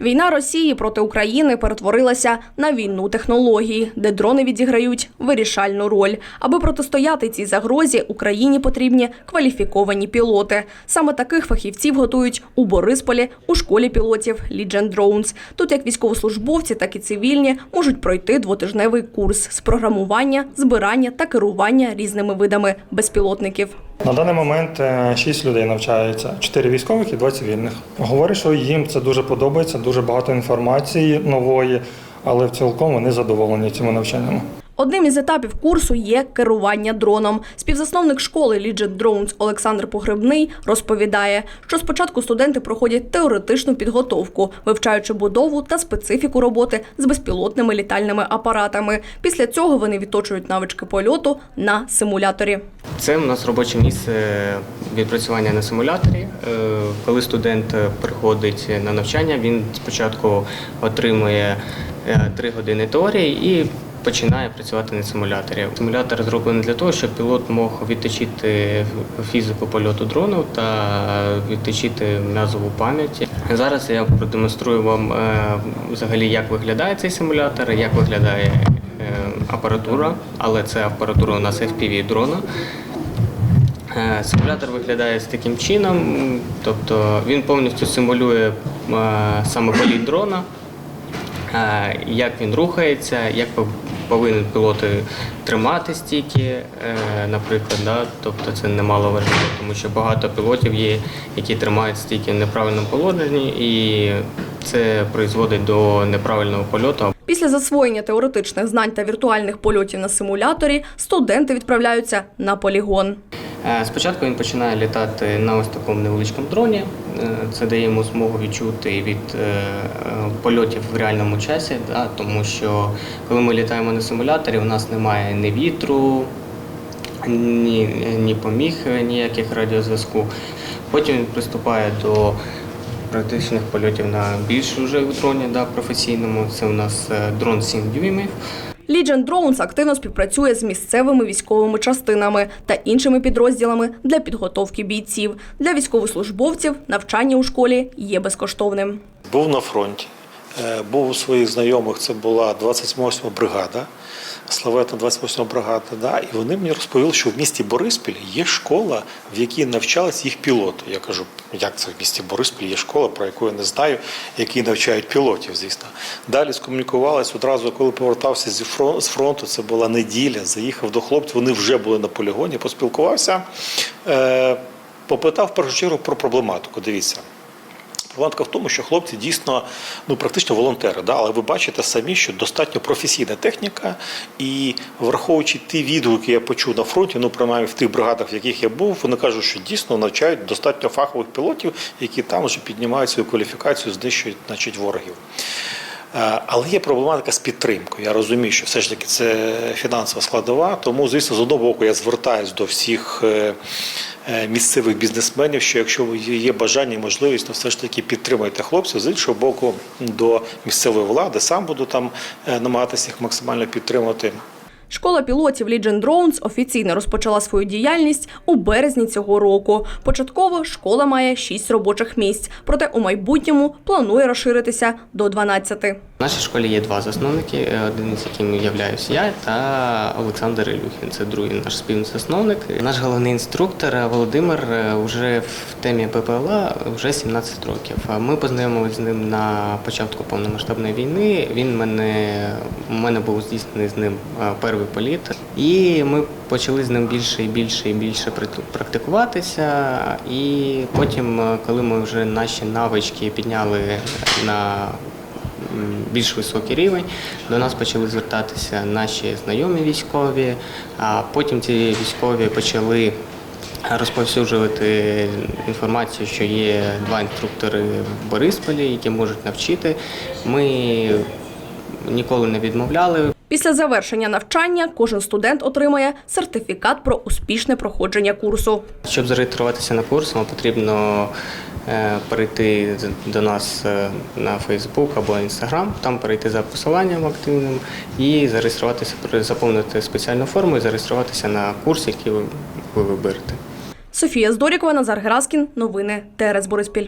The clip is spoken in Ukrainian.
Війна Росії проти України перетворилася на війну технологій, де дрони відіграють вирішальну роль. Аби протистояти цій загрозі, Україні потрібні кваліфіковані пілоти. Саме таких фахівців готують у Борисполі у школі пілотів Legion Drones. Тут як військовослужбовці, так і цивільні можуть пройти двотижневий курс з програмування, збирання та керування різними видами безпілотників. На даний момент 6 людей навчається, 4 військових і 2 цивільних. Говорять, що їм це дуже подобається, дуже багато інформації нової, але в цілком вони задоволені цими навчаннями. Одним із етапів курсу є керування дроном. Співзасновник школи Legion Drones Олександр Погребний розповідає, що спочатку студенти проходять теоретичну підготовку, вивчаючи будову та специфіку роботи з безпілотними літальними апаратами. Після цього вони відточують навички польоту на симуляторі. Це у нас робоче місце відпрацювання на симуляторі. Е, Коли студент приходить на навчання, він спочатку отримує 3 години теорії і починає працювати на симуляторі. Симулятор зроблений для того, щоб пілот мог відточити фізику польоту дрону та відточити м'язову пам'ять. Зараз я продемонструю вам е, взагалі, як виглядає цей симулятор, як виглядає е, апаратура, але це апаратура у нас FPV дрона. Е, Симулятор виглядає з таким чином, тобто він повністю симулює саме політ дрона, як він рухається, як повинен пілот тримати стійки, е, наприклад. Да? Тобто це немало важливо, тому що багато пілотів є, які тримають стійки в неправильному положенні, і це призводить до неправильного польоту Після засвоєння теоретичних знань та віртуальних польотів на симуляторі студенти відправляються на полігон. Е, Спочатку він починає літати на ось такому невеличкому дроні. Е, Це дає йому змогу відчути від е, польотів в реальному часі, да, тому що коли ми літаємо на симуляторі, у нас немає ні вітру, ні, ні поміг ніяких радіозв'язку. Потім він приступає до практичних польотів на більш уже дроні да, професійному. Це у нас дрон 7 дюймів. Legion Drones активно співпрацює з місцевими військовими частинами та іншими підрозділами для підготовки бійців. Для військовослужбовців навчання у школі є безкоштовним. Був на фронті, був у своїх знайомих, це була 28 бригада, славетна 28 бригада. Да, і вони мені розповіли, що в місті Бориспіль є школа, в якій навчались їх пілоти. Я кажу, як це в місті Бориспіль є школа, про яку я не знаю, які навчають пілотів, звісно. Далі скомунікувалися одразу, коли повертався з фронту, це була неділя, заїхав до хлопців, вони вже були на полігоні, поспілкувався, е, попитав в першу чергу про проблематику. Дивіться. Проблематика в тому, що хлопці дійсно ну практично волонтери, да, але ви бачите самі, що достатньо професійна техніка, і враховуючи ті відгуки, я почув на фронті, ну принаймні в тих бригадах, в яких я був, вони кажуть, що дійсно навчають достатньо фахових пілотів, які там вже піднімають свою кваліфікацію, знищують, значить, ворогів. Е, Але є проблематика з підтримкою. Я розумію, що все ж таки це фінансова складова. Тому, звісно, з одного боку я звертаюся до всіх е, е, місцевих бізнесменів, що якщо є бажання і можливість, то все ж таки підтримуйте хлопців. З іншого боку, до місцевої влади сам буду там намагатися їх максимально підтримувати. Школа пілотів Legion Drones офіційно розпочала свою діяльність у березні цього року. Початково школа має 6 робочих місць, проте у майбутньому планує розширитися до 12. В нашій школі є два засновники, е, один із яким являюсь я та Олександр Ілюхін. Це другий наш співзасновник. Наш головний інструктор е, Володимир е, вже в темі ППЛА вже 17 років. Ми познайомилися з ним на початку повномасштабної війни. Він мене у мене був здійснений з ним е, перший політ, і ми почали з ним більше і більше і більше практикуватися. І потім, е, коли ми вже наші навички підняли на більш високий рівень. До нас почали звертатися наші знайомі військові, а потім ці військові почали розповсюджувати інформацію, що є два інструктори в Борисполі, які можуть навчити. Ми ніколи не відмовляли. Після завершення навчання кожен студент отримає сертифікат про успішне проходження курсу. Щоб зареєструватися на курс, вам потрібно е, перейти до нас е, на Facebook або Instagram, там перейти за посиланням активним і зареєструватися, заповнити спеціальну форму і зареєструватися на курс, який ви, ви виберете. Софія Здорікова, Назар Гераскін. Новини ТРС Бориспіль.